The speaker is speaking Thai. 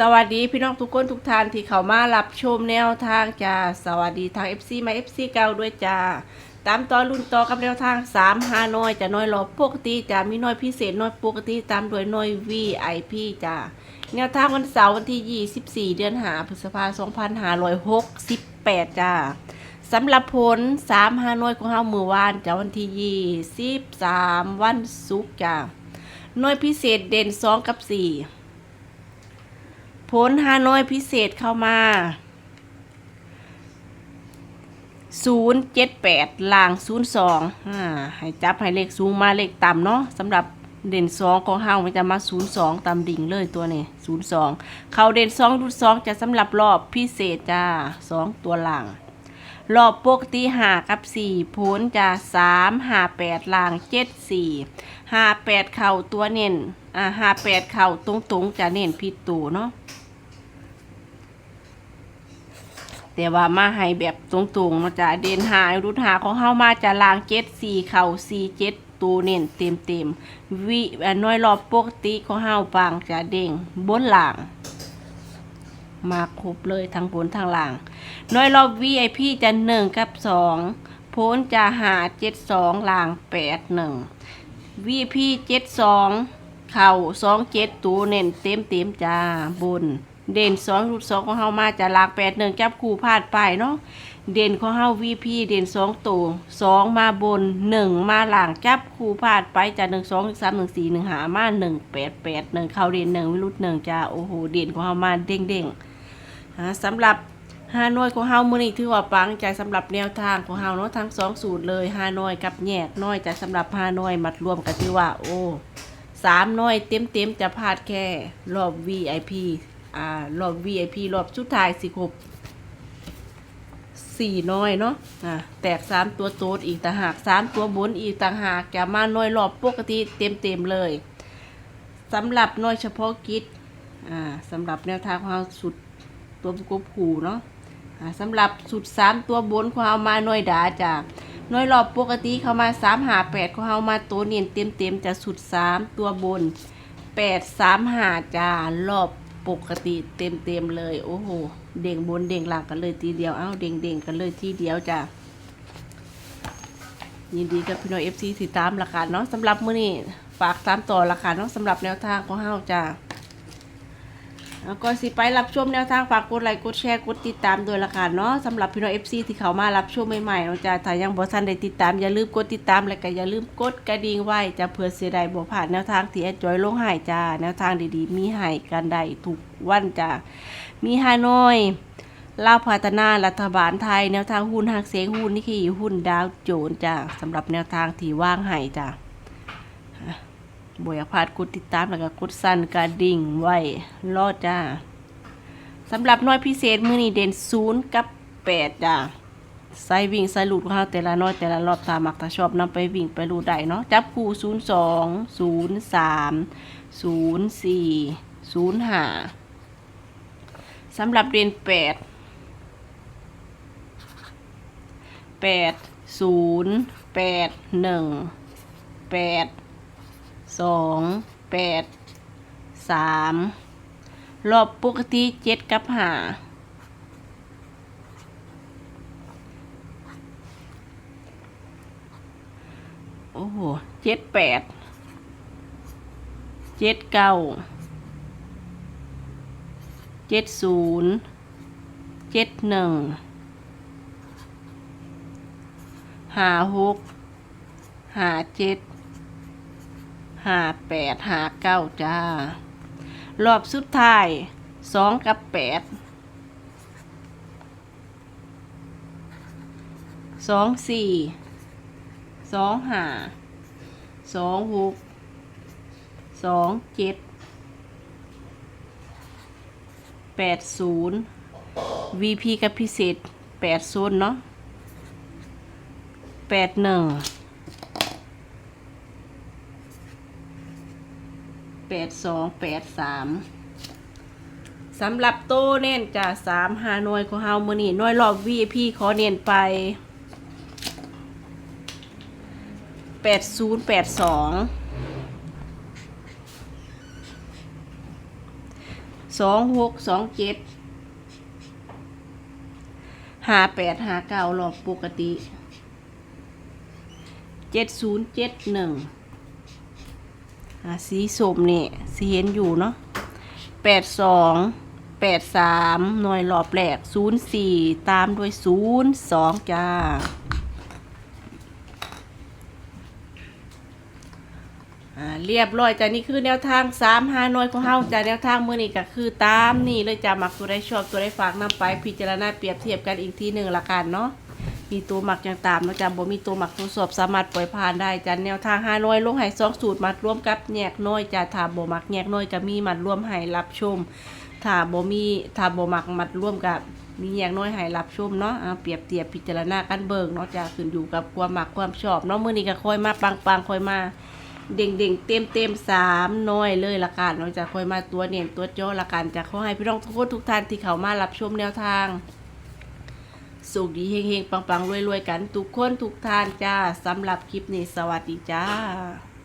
สวัสดีพี่น้องทุกคนทุกท่านที่เข้ามารับชมแนวทางจ้าสวัสดีทาง FC มา FC เก่าด้วยจ้าตามตอนรุ่นต่อกับแนวทาง3 5น้อยจะน้อยรอบปกติจะมีน้อยพิเศษน้อยปกติตามโดยน้อย VIP จ้าแนวทางวันเสาร์วันที่ 24 เดือนหาพฤษภาคม2568จ้าสำหรับผล3 5น้อยของเฮามือวานจ้าวันที่23วันศุกร์จ้าน้อยพิเศษเด่น 2 กับ 4 ผลฮานอยพิเศษเข้ามา 078ล่าง 02อ่าให้จับให้เลขสูงมาเลขต่ำเนาะสำหรับเด่น2ของเฮามันจะมา 02ตามดิ่งเลยตัวนี้02 เขาเด่น2รุด2จะสำหรับรอบพิเศษจ้า2ตัวล่างรอบปกติหากับ4ผลจะ3 5 8ล่าง7 4 5 8เข่าตัวเน้นอ่า5 8เข่าตรงๆจะเน้นผิดตัวเนาะ แต่ว่ามาให้แบบตรงๆเนาะจ้ะเด่นหารุดหาของเฮามาจะลางเจ็ดสี่เข่าสี่เจ็ดตูเน้นเต็มเต็มๆวิอ่าน้อยรอบปกติของเฮาปางจะเด้งบนหล่างมาครบเลยทั้งบนทั้งล่างน้อยรอบ VIP จะหนึ่งกับสองพ้นจะหาเจ็ดสองล่างแปดหนึ่ง VIP เจ็ดสองเข่าสองเจ็ดตูเน้นเต็มเต็มจ้าบน เด่นสองรูดสองของเฮามาจะลากแปดหนึ่งจับคู่พลาดไปเนาะเด่นของเฮา VP เด่นสองตัวสองมาบนหนึ่งมาหลังจับคู่พลาดไปจะหนึ่งสองสามหนึ่งสี่หนึ่งหามาหนึ่งแปดแปดหนึ่งเข้าเด่นหนึ่งวิรุธหนึ่งจ้าโอ้โหเด่นของเฮามาเด้งเด้งฮะสำหรับฮานอยของเฮามื้อนี้ถือว่าปังใจสำหรับแนวทางของเฮาเนาะทั้งสองสูตรเลยฮานอยกับแยกน้อยจะสำหรับฮานอยมัดรวมกันถือว่าโอ้สามน้อยเต็มเต็มจะพลาดแค่รอบ VIP อ่ารอบ VIP รอบสุดท้ายสิครบสี่น้อยเนาะอ่าแตกสามตัวโต๊ดอีกต่างหากสามตัวบนอีกต่างหากจะมาน้อยรอบปกติเต็มเต็มเลยสำหรับน้อยเฉพาะกิจอ่าสำหรับแนวทางของเราสุดตัวกบขู่เนาะอ่าสำหรับสุดสามตัวบนของเรามาน้อยดาจ้ะน้อยรอบปกติเขามาสามหาแปดของเรามาโตัวเนียนเต็มเต็มจะสุดสามตัวบนแปดสามหาจ้ารอบ ปกติเต็มเต็มๆเลย โอ้โห เด้งบนเด้งหลังกันเลยทีเดียว เอ้าเด้งเด้งกันเลยทีเดียวจ้ายินดีกับพี่น้อยเอฟซีติดตามราคาเนาะสำหรับมื้อนี้ฝากตามต่อราคาเนาะสำหรับแนวทางของเฮาจ้า แล้วก็สิไปรับชมแนวทางฝากกดไลค์กดแชร์กดติดตามด้วยละกันเนาะสำหรับพี่น้อง FC ที่เขามารับชมใหม่ๆเนาจ้าถ้ายังบ่ทันได้ติดตามอย่าลืมกดติดตามและก็อย่าลืมกดกระดิ่งไว้จะเพื่อเสียดายบ่พลาดแนวทางที่แอดจอยลงให้จ้าแนวทางดีๆ มีให้กันได้ทุกวันจ้ามีฮานอยลาวพัฒนารัฐบาลไทย แนวทางหุ้นหักเสียงหุ้นนี่คือหุ้นดาวโจนส์จ้าสำหรับแนวทางที่ว่างให้จ้า บ่อยาพาดกดติดตามแล้วก็กดสั่นกระดิ่งไว้รอดจ้าสำหรับน้อยพิเศษมือนี้เด่นศูนย์กับแปดจ้าใส่วิ่งใส่หลุดของเราแต่ละน้อยแต่ละรอบตามมักถ้าชอบนำไปวิ่งไปรูดได้เนาะจับคู่ศูนย์สองศูนย์สามศูนย์สี่ศูนย์ห้าสำหรับเด่นแปดแปดศูนย์แปดหนึ่งแปด สองแปดสามรอบปกติเจ็ดกับหาโอ้โหเจ็ดแปดเจ็ดเก้าเจ็ดศูนย์เจ็ดหนึ่งหาหกหาเจ็ด ห้าแปดห้าเก้าจ้า รอบสุดท้ายสองกับแปดสองสี่สองห้าสองหกสองเจ็ดแปดศูนย์ VP กับพิเศษแปดศูนย์เนาะแปดหนึ่ง แปดสองแปดสามสำหรับโตเน้นจะสามหาหน่วยของเฮามือนี่น่วยรอบ VIP ขอเน้นไปแปดศูนย์แปดสองสองหกสองเจ็ดห้าแปดห้าเก้ารอบปกติเจ็ดศูนย์เจ็ดหนึ่ง สีส้มนี่สีเห็นอยู่เนาะแปดสองแปดสามหน่วยรอบแรกศูนย์สี่ตามด้วยศูนย์สองจ้าอ่าเรียบร้อยจ้ะนี่คือแนวทางสามหาน่วยของเฮาจ้ะแนวทางมือนี้ก็คือตามนี่เลยจ้ะมักตัวได้ชอบตัวได้ฝากนํไปพิจารณาเปรียบเทียบกันอีกทีหนึ่งละกันเนาะ มีตัวหมักอย่างตามนะจ้ะบ่มีตัวหมักทดสอบสามารถปล่อยผ่านได้จ้ะแนวทางหาน่วยลงให้สองสูตรมัดรวมกับแยกน้อยจ้ะถ้าบ่มักแยกน้อยก็มีมัดรวมให้รับชมถ้าบ่มีถ้าบ่มักมัดรวมกับมีแยกน้อยให้รับชมเนาะอ่าเปรียบเทียบพิจารณากันเบิ่งเนาะจ้ะขึ้นอยู่กับความหมักความชอบเนาะมื้อนี้ก็ค่อยมาปังๆค่อยมาเด่งเด่งเต็มเต็มสามน้อยเลยละกันเราจะค่อยมาตัวเนียนตัวโจ้ละกันจะขอให้พี่น้องทุกคนทุกท่านที่เขามารับชมแนวทาง สุขดีเฮงๆ ปังๆรวยๆ กัน ทุกคน ทุกท่านจ้าสำหรับคลิปนี้ สวัสดีจ้า